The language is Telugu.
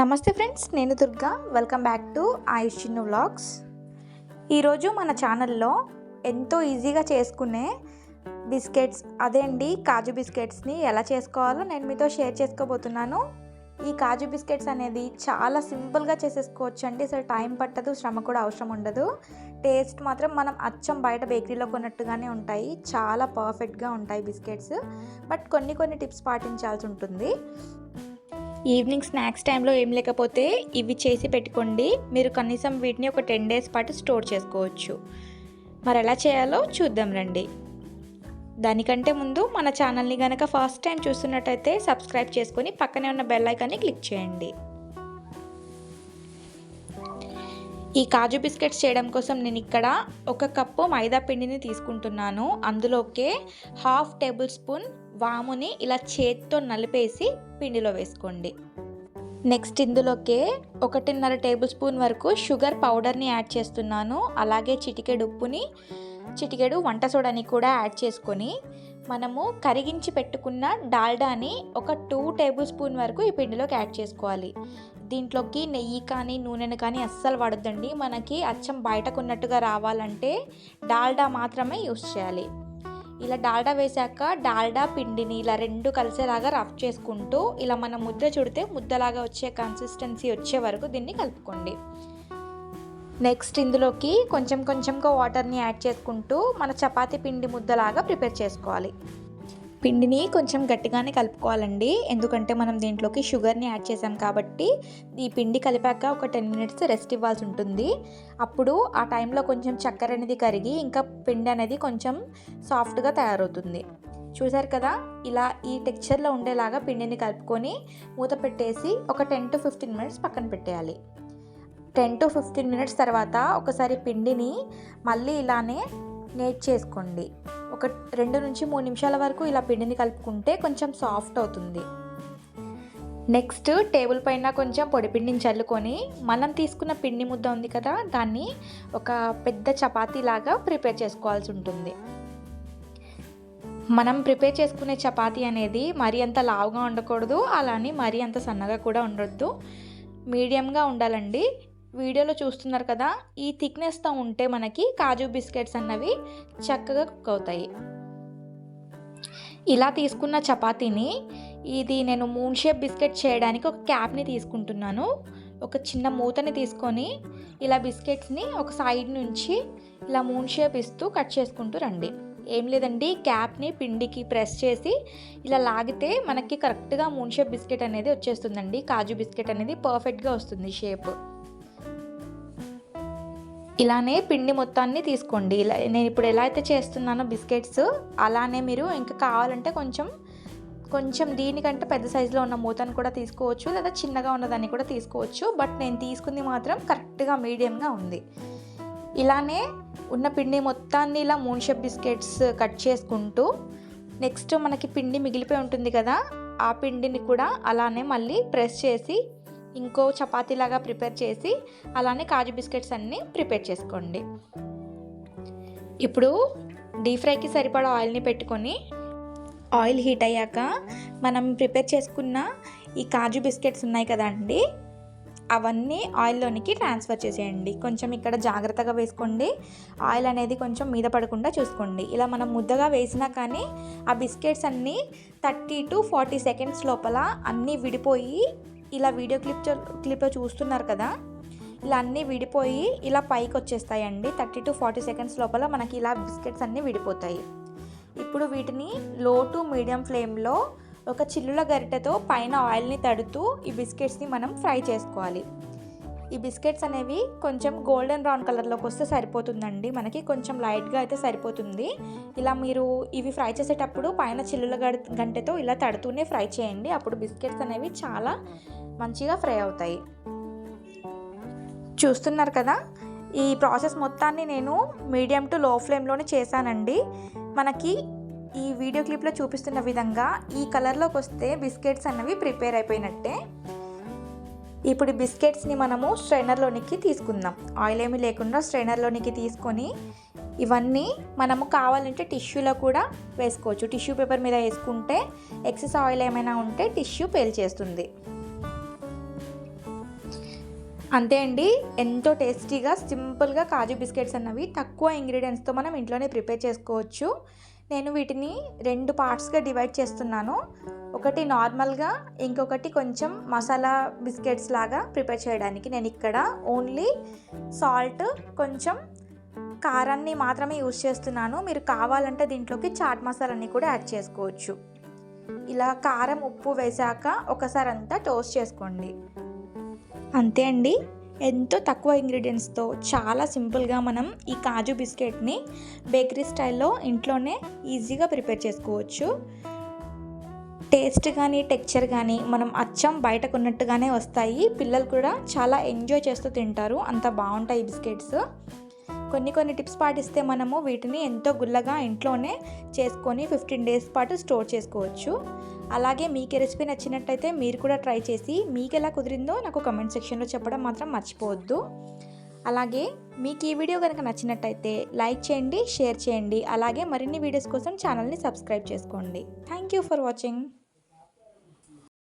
నమస్తే ఫ్రెండ్స్ నేను Durga. Welcome back to Ayush Chinnu vlogs ఈరోజు మన ఛానల్లో ఎంతో ఈజీగా చేసుకునే బిస్కెట్స్ అదే అండి కాజు బిస్కెట్స్ని ఎలా చేసుకోవాలో నేను మీతో షేర్ చేసుకోబోతున్నాను. ఈ కాజు బిస్కెట్స్ అనేది చాలా సింపుల్గా చేసేసుకోవచ్చు అండి. అసలు టైం పట్టదు శ్రమ కూడా అవసరం ఉండదు. టేస్ట్ మాత్రం మనం అచ్చం బయట బేకరీలో కొన్నట్టుగానే ఉంటాయి. చాలా పర్ఫెక్ట్గా ఉంటాయి బిస్కెట్స్. బట్ కొన్ని కొన్ని టిప్స్ పాటించాల్సి ఉంటుంది. ఈవినింగ్ స్నాక్స్ టైంలో ఏం లేకపోతే ఇవి చేసి పెట్టుకోండి. మీరు కనీసం వీటిని ఒక టెన్ డేస్ పాటు స్టోర్ చేసుకోవచ్చు. మరి ఎలా చేయాలో చూద్దాం రండి. దానికంటే ముందు మన ఛానల్ని కనుక ఫస్ట్ టైం చూస్తున్నట్టయితే సబ్స్క్రైబ్ చేసుకొని పక్కనే ఉన్న బెల్ ఐకాన్ని క్లిక్ చేయండి. ఈ కాజు బిస్కెట్స్ చేయడం కోసం నేను ఇక్కడ ఒక కప్పు మైదా పిండిని తీసుకుంటున్నాను. అందులోకే హాఫ్ టేబుల్ స్పూన్ వాముని ఇలా చేతితో నలిపేసి పిండిలో వేసుకోండి. నెక్స్ట్ ఇందులోకే ఒకటిన్నర టేబుల్ స్పూన్ వరకు షుగర్ పౌడర్ని యాడ్ చేస్తున్నాను. అలాగే చిటికెడు ఉప్పుని చిటికెడు వంట సోడాని కూడా యాడ్ చేసుకొని మనము కరిగించి పెట్టుకున్న డాల్డాని ఒక టూ టేబుల్ స్పూన్ వరకు ఈ పిండిలోకి యాడ్ చేసుకోవాలి. దీంట్లోకి నెయ్యి కానీ నూనెను కానీ అస్సలు పడద్దండి మనకి అచ్చం బయటకు ఉన్నట్టుగా రావాలంటే డాల్డా మాత్రమే యూస్ చేయాలి. ఇలా డాల్డా వేశాక డాల్డా పిండిని ఇలా రెండు కలిసేలాగా రఫ్ చేసుకుంటూ ఇలా మనం ముద్ద చుడితే ముద్దలాగా వచ్చే కన్సిస్టెన్సీ వచ్చే వరకు దీన్ని కలుపుకోండి. నెక్స్ట్ ఇందులోకి కొంచెం కొంచెంగా వాటర్ని యాడ్ చేసుకుంటూ మన చపాతీ పిండి ముద్దలాగా ప్రిపేర్ చేసుకోవాలి. పిండిని కొంచెం గట్టిగానే కలుపుకోవాలండి. ఎందుకంటే మనం దీంట్లోకి షుగర్ని యాడ్ చేసాం కాబట్టి ఈ పిండి కలిపాక ఒక టెన్ మినిట్స్ రెస్ట్ ఇవ్వాల్సి ఉంటుంది. అప్పుడు ఆ టైంలో కొంచెం చక్కెర అనేది కరిగి ఇంకా పిండి అనేది కొంచెం సాఫ్ట్గా తయారవుతుంది. చూసారు కదా? ఇలా ఈ టెక్స్చర్లో ఉండేలాగా పిండిని కలుపుకొని మూత పెట్టేసి ఒక టెన్ టు ఫిఫ్టీన్ మినిట్స్ పక్కన పెట్టేయాలి. టెన్ టు ఫిఫ్టీన్ మినిట్స్ తర్వాత ఒకసారి పిండిని మళ్ళీ ఇలానే నేట్ చేసుకోండి. ఒక రెండు నుంచి మూడు నిమిషాల వరకు ఇలా పిండిని కలుపుకుంటే కొంచెం సాఫ్ట్ అవుతుంది. నెక్స్ట్ టేబుల్ పైన కొంచెం పొడి పిండిని చల్లుకొని మనం తీసుకున్న పిండి ముద్ద ఉంది కదా దాన్ని ఒక పెద్ద చపాతీ లాగా ప్రిపేర్ చేసుకోవాల్సి ఉంటుంది. మనం ప్రిపేర్ చేసుకునే చపాతీ అనేది మరీ అంత లావుగా ఉండకూడదు అలానే మరీ అంత సన్నగా కూడా ఉండొద్దు. మీడియంగా ఉండాలండి. వీడియోలో చూస్తున్నారు కదా ఈ థిక్నెస్తో ఉంటే మనకి కాజు బిస్కెట్స్ అన్నవి చక్కగా కుక్ అవుతాయి. ఇలా తీసుకున్న చపాతీని ఇది నేను మూన్ షేప్ బిస్కెట్ చేయడానికి ఒక క్యాప్ని తీసుకుంటున్నాను. ఒక చిన్న మూతని తీసుకొని ఇలా బిస్కెట్స్ని ఒక సైడ్ నుంచి ఇలా మూన్ షేప్ ఇస్తూ కట్ చేసుకుంటూ రండి. ఏం లేదండి క్యాప్ని పిండికి ప్రెస్ చేసి ఇలా లాగితే మనకి కరెక్ట్గా మూన్ షేప్ బిస్కెట్ అనేది వచ్చేస్తుందండి. కాజు బిస్కెట్ అనేది పర్ఫెక్ట్గా వస్తుంది షేప్. ఇలానే పిండి మొత్తాన్ని తీసుకోండి. ఇలా నేను ఇప్పుడు ఎలా అయితే చేస్తున్నానో బిస్కెట్స్ అలానే మీరు ఇంకా కావాలంటే కొంచెం కొంచెం దీనికంటే పెద్ద సైజులో ఉన్న మూతను కూడా తీసుకోవచ్చు లేదా చిన్నగా ఉన్నదాన్ని కూడా తీసుకోవచ్చు. బట్ నేను తీసుకుంది మాత్రం కరెక్ట్గా మీడియంగా ఉంది. ఇలానే ఉన్న పిండి మొత్తాన్ని ఇలా మూన్ షేప్ బిస్కెట్స్ కట్ చేసుకుంటూ నెక్స్ట్ మనకి పిండి మిగిలిపోయి ఉంటుంది కదా ఆ పిండిని కూడా అలానే మళ్ళీ ప్రెస్ చేసి ఇంకో చపాతీలాగా ప్రిపేర్ చేసి అలానే కాజు బిస్కెట్స్ అన్నీ ప్రిపేర్ చేసుకోండి. ఇప్పుడు డీప్ ఫ్రైకి సరిపడా ఆయిల్ని పెట్టుకొని ఆయిల్ హీట్ అయ్యాక మనం ప్రిపేర్ చేసుకున్న ఈ కాజు బిస్కెట్స్ ఉన్నాయి కదండి అవన్నీ ఆయిల్లోనికి ట్రాన్స్ఫర్ చేసేయండి. కొంచెం ఇక్కడ జాగ్రత్తగా వేసుకోండి. ఆయిల్ అనేది కొంచెం మీద పడకుండా చూసుకోండి. ఇలా మనం ముద్దగా వేసినా కానీ ఆ బిస్కెట్స్ అన్నీ థర్టీ టు ఫార్టీ సెకండ్స్ లోపల అన్నీ విడిపోయి ఇలా వీడియో క్లిప్ క్లిప్లో చూస్తున్నారు కదా? ఇలా అన్నీ విడిపోయి ఇలా పైకి వచ్చేస్తాయండి. థర్టీ టు ఫార్టీ సెకండ్స్ లోపల మనకి ఇలా బిస్కెట్స్ అన్నీ విడిపోతాయి. ఇప్పుడు వీటిని లో టు మీడియం ఫ్లేమ్లో ఒక చిల్లుల గరిటెతో పైన ఆయిల్ని తడుతూ ఈ బిస్కెట్స్ని మనం ఫ్రై చేసుకోవాలి. ఈ బిస్కెట్స్ అనేవి కొంచెం గోల్డెన్ బ్రౌన్ కలర్లోకి వస్తే సరిపోతుందండి. మనకి కొంచెం లైట్గా అయితే సరిపోతుంది. ఇలా మీరు ఇవి ఫ్రై చేసేటప్పుడు పైన చిల్లుల గంటెతో ఇలా తడుతూనే ఫ్రై చేయండి. అప్పుడు బిస్కెట్స్ అనేవి చాలా మంచిగా ఫ్రై అవుతాయి. చూస్తున్నారు కదా? ఈ ప్రాసెస్ మొత్తాన్ని నేను మీడియం టు లో ఫ్లేమ్లోనే చేశానండి. మనకి ఈ వీడియో క్లిప్లో చూపిస్తున్న విధంగా ఈ కలర్లోకి వస్తే బిస్కెట్స్ అన్నవి ప్రిపేర్ అయిపోయినట్టే. ఇప్పుడు బిస్కెట్స్ని మనము స్ట్రైనర్లోనికి తీసుకుందాం. ఆయిల్ ఏమీ లేకుండా స్ట్రైనర్లోనికి తీసుకొని ఇవన్నీ మనము కావాలంటే టిష్యూలో కూడా వేసుకోవచ్చు. టిష్యూ పేపర్ మీద వేసుకుంటే ఎక్సెస్ ఆయిల్ ఏమైనా ఉంటే టిష్యూ పేల్ చేస్తుంది. అంతే అండి. ఎంతో టేస్టీగా సింపుల్గా కాజు బిస్కెట్స్ అన్నవి తక్కువ ఇంగ్రీడియంట్స్తో మనం ఇంట్లోనే ప్రిపేర్ చేసుకోవచ్చు. నేను వీటిని రెండు పార్ట్స్గా డివైడ్ చేస్తున్నాను. ఒకటి నార్మల్గా ఇంకొకటి కొంచెం మసాలా బిస్కెట్స్ లాగా ప్రిపేర్ చేయడానికి. నేను ఇక్కడ ఓన్లీ సాల్ట్ కొంచెం కారాన్ని మాత్రమే యూజ్ చేస్తున్నాను. మీరు కావాలంటే దీంట్లోకి చాట్ మసాలాని కూడా యాడ్ చేసుకోవచ్చు. ఇలా కారం ఉప్పు వేశాక ఒకసారి అంతా టోస్ట్ చేసుకోండి. అంతే అండి. ఎంతో తక్కువ ఇంగ్రీడియంట్స్తో చాలా సింపుల్గా మనం ఈ కాజు బిస్కెట్ని బేకరీ స్టైల్లో ఇంట్లోనే ఈజీగా ప్రిపేర్ చేసుకోవచ్చు. టేస్ట్ కానీ టెక్చర్ కానీ మనం అచ్చం బయటకున్నట్టుగానే వస్తాయి. పిల్లలు కూడా చాలా ఎంజాయ్ చేస్తూ తింటారు. అంత బాగుంటాయి బిస్కెట్స్. కొన్ని కొన్ని టిప్స్ పాటిస్తే మనము వీటిని ఎంతో గుల్లగా ఇంట్లోనే చేసుకొని ఫిఫ్టీన్ డేస్ పాటు స్టోర్ చేసుకోవచ్చు. అలాగే మీకు రెసిపీ నచ్చినట్టయితే మీరు కూడా ట్రై చేసి మీకు ఎలా కుదిరిందో నాకు కమెంట్ సెక్షన్లో చెప్పడం మాత్రం మర్చిపోవద్దు. అలాగే మీకు ఈ వీడియో కనుక నచ్చినట్టయితే లైక్ చేయండి షేర్ చేయండి అలాగే మరిన్ని వీడియోస్ కోసం ఛానల్ని సబ్స్క్రైబ్ చేసుకోండి. Thank you for watching